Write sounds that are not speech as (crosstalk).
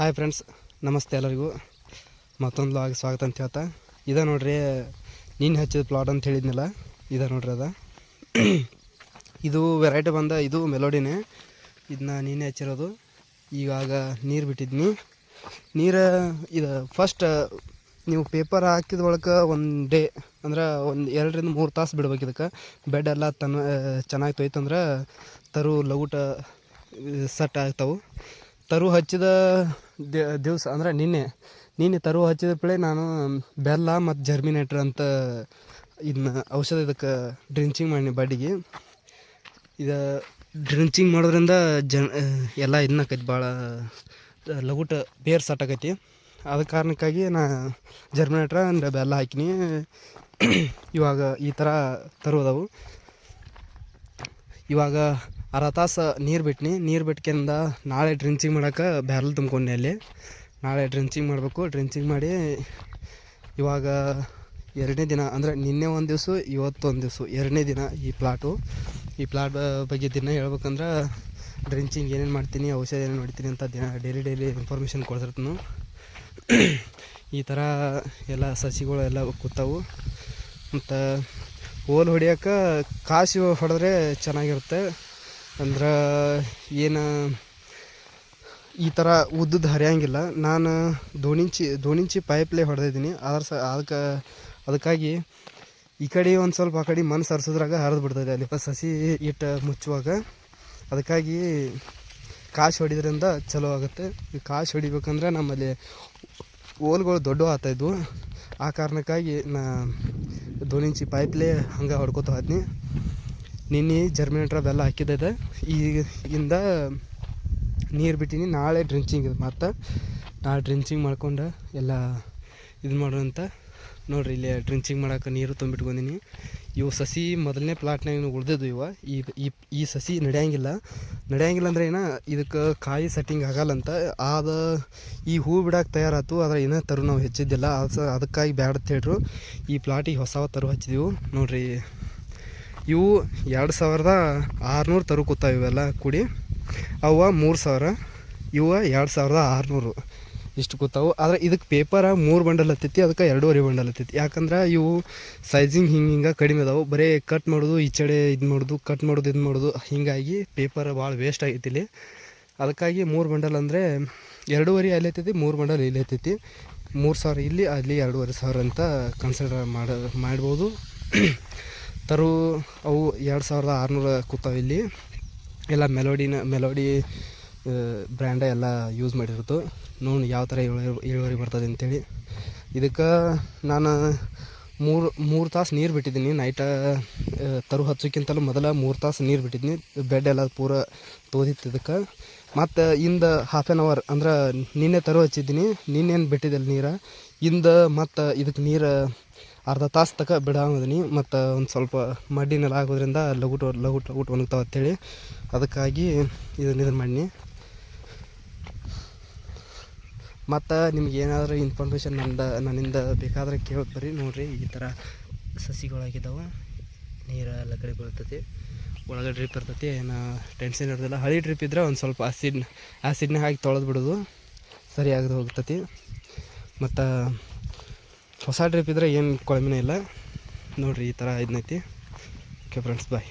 Hi friends ನಮಸ್ತೆ ಎಲ್ಲರಿಗೂ. ಮತ್ತೊಂದು ಲಾಗ್ ಸ್ವಾಗತ ಅಂತ ಹೇಳ್ತಾ. ಇದ ನೋಡ್ರಿ, ನೀನು ಹಚ್ಚಿದ ಪ್ಲಾಟ್ ಅಂತ ಹೇಳಿದ್ನಲ್ಲ, ಇದ ನೋಡ್ರಿ ಅದ. (clears throat) ಇದು ವೆರೈಟಿ ಬಂದ, ಇದು ಮೆಲೋಡಿನೇ ಇದನ್ನ ನೀನೇ ಹಚ್ಚಿರೋದು. ಈಗಾಗ ನೀರು ಬಿಟ್ಟಿದ್ನಿ. ನೀರು, ಇದು ಫಸ್ಟ್ ನೀವು ಪೇಪರ್ ಹಾಕಿದ ಒಳಗೆ ಒಂದು ಡೇ ಅಂದ್ರೆ ಒಂದು ಎರಡರಿಂದ ಮೂರು ತಾಸು ಬಿಡ್ಬೇಕು ಇದಕ್ಕೆ. ಬೆಡ್ ಎಲ್ಲ ತನ್ನ ಚೆನ್ನಾಗಿ ತೊಯ್ತಂದ್ರೆ ತರು ಲಗುಟ ಸೆಟ್ ಆಗ್ತಾವೆ. ತರು ಹಚ್ಚಿದ ದಿವಸ, ಅಂದ್ರೆ ನಿನ್ನೆ ನಿನ್ನೆ ತರುವ ಹಚ್ಚಿದ ಪಳೆ ನಾನು ಬೆಲ್ಲ ಮತ್ತು ಜರ್ಮಿನೇಟ್ರ್ ಅಂತ ಇದನ್ನ ಔಷಧ ಇದಕ್ಕೆ ಡ್ರಿಂಚಿಂಗ್ ಮಾಡಿ ಬಾಡಿಗೆ. ಇದು ಡ್ರಿಂಚಿಂಗ್ ಮಾಡೋದ್ರಿಂದ ಜನ, ಎಲ್ಲ ಇದನ್ನ ಆಕೈತಿ ಭಾಳ ಲಗುಟ ಬೇರ್ ಸಟ್ಟಾಕೈತಿ ಅದ ಕಾರಣಕ್ಕಾಗಿ ನಾ ಜರ್ಮಿನೇಟ್ರ ಅಂದ್ರೆ ಬೆಲ್ಲ ಹಾಕಿನಿ. ಇವಾಗ ಈ ಥರ ತರೋದವು. ಇವಾಗ ಅರ್ಧ ತಾಸು ನೀರು ಬಿಟ್ನಿ. ನೀರು ಬಿಟ್ಕೆಂದ ನಾಳೆ ಡ್ರಿಂಚಿಂಗ್ ಮಾಡೋಕೆ ಬ್ಯಾರಲ್ ತುಂಬ್ಕೊಂಡೆ ಅಲ್ಲಿ. ನಾಳೆ ಡ್ರಿಂಚಿಂಗ್ ಮಾಡಬೇಕು. ಡ್ರಿಂಚಿಂಗ್ ಮಾಡಿ ಇವಾಗ ಎರಡನೇ ದಿನ, ಅಂದರೆ ನಿನ್ನೆ ಒಂದು ದಿವಸ ಇವತ್ತು ಒಂದು ದಿವಸ, ಎರಡನೇ ದಿನ ಈ ಪ್ಲಾಟು ಈ ಪ್ಲಾಟ್ ಬಗ್ಗೆ ದಿನ ಹೇಳ್ಬೇಕಂದ್ರೆ ಡ್ರಿಂಚಿಂಗ್ ಏನೇನು ಮಾಡ್ತೀನಿ, ಔಷಧ ಏನೇನು ಹೊಡಿತೀನಿ ಅಂತ ದಿನ ಡೈಲಿ ಡೈಲಿ ಇನ್ಫಾರ್ಮೇಷನ್ ಕೊಡ್ತಿರ್ತೀನಿ. ಈ ಥರ ಎಲ್ಲ ಸಸಿಗಳು ಎಲ್ಲ ಕೂತಾವು. ಮತ್ತು ಹೋಲ್ ಹೊಡಿಯೋಕೆ ಕಾಸು ಹೊಡೆದ್ರೆ ಚೆನ್ನಾಗಿರುತ್ತೆ. ಅಂದ್ರೆ ಏನು ಈ ಥರ ಉದ್ದದ್ದು ಹರಿಯಂಗಿಲ್ಲ. ನಾನು ದೋಣಿಂಚಿ ದೋಣಿಂಚಿ ಪೈಪ್ಲೇ ಹೊಡೆದಿದ್ದೀನಿ ಅದ್ರ ಸ, ಅದಕ್ಕೆ, ಅದಕ್ಕಾಗಿ ಈ ಕಡೆ ಒಂದು ಸ್ವಲ್ಪ ಆ ಕಡೆ ಮಣ್ಣು ಸರ್ಸೋದ್ರಾಗ ಹರಿದು ಬಿಡ್ತದೆ. ಅಲ್ಲಿ ಸಸಿ ಇಟ್ಟು ಮುಚ್ಚುವಾಗ ಅದಕ್ಕಾಗಿ ಕಾಶ್ ಹೊಡಿದ್ರಿಂದ ಚಲೋ ಆಗುತ್ತೆ. ಈ ಕಾಶ್ ಹೊಡಿಬೇಕಂದ್ರೆ ನಮ್ಮಲ್ಲಿ ಓಲ್ಗಳು ದೊಡ್ಡ ಆಗ್ತಾಯಿದ್ವು ಆ ಕಾರಣಕ್ಕಾಗಿ ನಾ ದೋಣಿಂಚಿ ಪೈಪ್ಲೇ ಹಂಗೆ ಹೊಡ್ಕೊತ ಹೋದ್ನಿ. ನಿನ್ನೆ ಜರ್ಮಿನೇಟ್ರ್ ಹಾಕಿದ್ದೆ ಈಗಿಂದ ನೀರು ಬಿಟ್ಟಿನಿ, ನಾಳೆ ಡ್ರಿಂಚಿಂಗ್ ಇದು. ಮತ್ತು ನಾಳೆ ಡ್ರಿಂಚಿಂಗ್ ಮಾಡ್ಕೊಂಡು ಎಲ್ಲ ಇದು ಮಾಡೋಂತ ನೋಡ್ರಿ, ಇಲ್ಲಿ ಡ್ರಿಂಚಿಂಗ್ ಮಾಡೋಕೆ ನೀರು ತುಂಬಿಟ್ಕೊಂಡಿನಿ. ಇವು ಸಸಿ ಮೊದಲನೇ ಪ್ಲಾಟ್ನಾಗ ಉಳ್ದಿದ್ದು ಇವ. ಈ ಈ ಸಸಿ ನಡೆಯಂಗಿಲ್ಲ. ನಡೆಯಂಗಿಲ್ಲ ಅಂದ್ರೆ ಏನೋ, ಇದಕ್ಕೆ ಕಾಯಿ ಸೆಟ್ಟಿಂಗ್ ಆಗಲ್ಲಂತ ಆದ ಈ ಹೂ ಬಿಡಕ್ಕೆ ತಯಾರಾಯ್ತು ಆದರೆ ಏನೋ ತರು ನಾವು ಹೆಚ್ಚಿದ್ದಿಲ್ಲ. ಅದು ಅದಕ್ಕಾಗಿ ಬ್ಯಾಡ ಹೇಳ್ರು. ಈ ಪ್ಲಾಟಿಗೆ ಹೊಸ ತರು ಹಚ್ಚಿದೆವು. ನೋಡಿರಿ ಇವು ಎರಡು ಸಾವಿರದ ಆರುನೂರು ತರು ಕೂತಾವ ಇವೆಲ್ಲ ಕೂಡಿ. ಅವ ಮೂರು ಸಾವಿರ ಇವ ಎರಡು ಸಾವಿರದ ಆರುನೂರು. ಇಷ್ಟು ಕೂತಾವು. ಆದರೆ ಇದಕ್ಕೆ ಪೇಪರ ಮೂರು ಬಂಡಲ್ ಹತ್ತೈತಿ, ಅದಕ್ಕೆ ಎರಡೂವರೆ ಬಂಡಲ್ ಹತ್ತೈತಿ. ಯಾಕಂದ್ರೆ ಇವು ಸೈಜಿಂಗ್ ಹಿಂಗೆ ಹಿಂಗೆ ಕಡಿಮೆ ಅದಾವೆ. ಬರೀ ಕಟ್ ಮಾಡೋದು ಈಚೆಡೆ ಇದು ಮಾಡೋದು ಕಟ್ ಮಾಡೋದು, ಇದು ಮಾಡೋದು. ಹೀಗಾಗಿ ಪೇಪರ್ ಭಾಳ ವೇಸ್ಟ್ ಆಗೈತಿ ಇಲ್ಲಿ. ಅದಕ್ಕಾಗಿ ಮೂರು ಬಂಡಲ್ ಅಂದರೆ ಎರಡೂವರೆ ಅಲ್ಲಿ ಹತ್ತೈತಿ, ಮೂರು ಬಂಡಲ್ ಇಲ್ಲಿ ಹತ್ತೈತಿ. ಮೂರು ಸಾವಿರ ಇಲ್ಲಿ, ಅಲ್ಲಿ ಎರಡೂವರೆ ಸಾವಿರ ಅಂತ ಕನ್ಸಿಡರ್ ಮಾಡ ಮಾಡ್ಬೋದು. ತರು ಅವು ಎರಡು ಸಾವಿರದ ಆರುನೂರು ಕೂತಾವೆ ಇಲ್ಲಿ. ಎಲ್ಲ ಮೆಲೋಡಿನ, ಮೆಲೋಡಿ ಬ್ರ್ಯಾಂಡ ಎಲ್ಲ ಯೂಸ್ ಮಾಡಿರ್ತು. ನೋಡಿ ಯಾವ ಥರ ಇಳುವರಿ ಇಳುವರಿ ಬರ್ತದೆ ಅಂತೇಳಿ. ಇದಕ್ಕೆ ನಾನು ಮೂರು ಮೂರು ತಾಸು ನೀರು ಬಿಟ್ಟಿದ್ದೀನಿ. ನೈಟ ತರು ಹಚ್ಚೋಕ್ಕಿಂತಲೂ ಮೊದಲ ಮೂರು ತಾಸು ನೀರು ಬಿಟ್ಟಿದ್ದೀನಿ. ಬೆಡ್ ಎಲ್ಲ ಪೂರ ತೋದಿತ್ತು ಇದಕ್ಕೆ. ಮತ್ತು ಇಂದ ಹಾಫ್ ಆ್ಯನ್ ಅವರ್ ಅಂದ್ರೆ ನಿನ್ನೆ ತರು ಹಚ್ಚಿದ್ದೀನಿ. ನಿನ್ನೇನು ಬಿಟ್ಟಿದ್ದಿಲ್ಲ ನೀರು. ಇಂದ ಮತ್ತು ಇದಕ್ಕೆ ನೀರು ಅರ್ಧ ತಾಸು ತನಕ ಬಿಡಾಮದೀನಿ ಮತ್ತು ಒಂದು ಸ್ವಲ್ಪ ಮಡ್ಡಿನೆಲ್ಲ ಆಗೋದ್ರಿಂದ ಲಗುಟ್ ಲಗುಟ್ ಲಗುಟ್ ಒಣಗ್ತಾವೆ ಅಂತೇಳಿ ಅದಕ್ಕಾಗಿ ಇದನ್ನ ಇದನ್ನು ಮಾಡಿ ಮತ್ತು ನಿಮ್ಗೆ ಏನಾದರೂ ಇನ್ಫಾರ್ಮೇಷನ್ ನಂದ, ನನ್ನಿಂದ ಬೇಕಾದ್ರೆ ಕೇಳೋದು ಬರ್ರಿ, ನೋಡಿರಿ ಈ ಥರ ಸಸಿಗಳಾಗಿದ್ದಾವೆ ನೀರು ಎಲ್ಲ ಕಡೆ ಬೀಳ್ತೈತಿ, ಒಳಗಡೆ ಡ್ರಿಪ್ ಇರ್ತೈತಿ, ಏನು ಟೆನ್ಷನ್ ಇರೋದಿಲ್ಲ. ಹಳಿ ಡ್ರಿಪ್ ಇದ್ದರೆ ಒಂದು ಸ್ವಲ್ಪ ಆಸಿಡ್ ಆ್ಯಸಿಡ್ನ ಹಾಕಿ ತೊಳೆದು ಬಿಡೋದು, ಸರಿಯಾಗದು ಹೋಗ್ತೈತಿ. ಮತ್ತು ಹೊಸ ಟ್ರಿಪ್ ಇದ್ದರೆ ಏನು ಕೊಳಮಿನೇ ಇಲ್ಲ. ನೋಡಿರಿ ಈ ಥರ ಇದನ್ನೈತಿ ಓಕೆ ಫ್ರೆಂಡ್ಸ್ ಬಾಯ್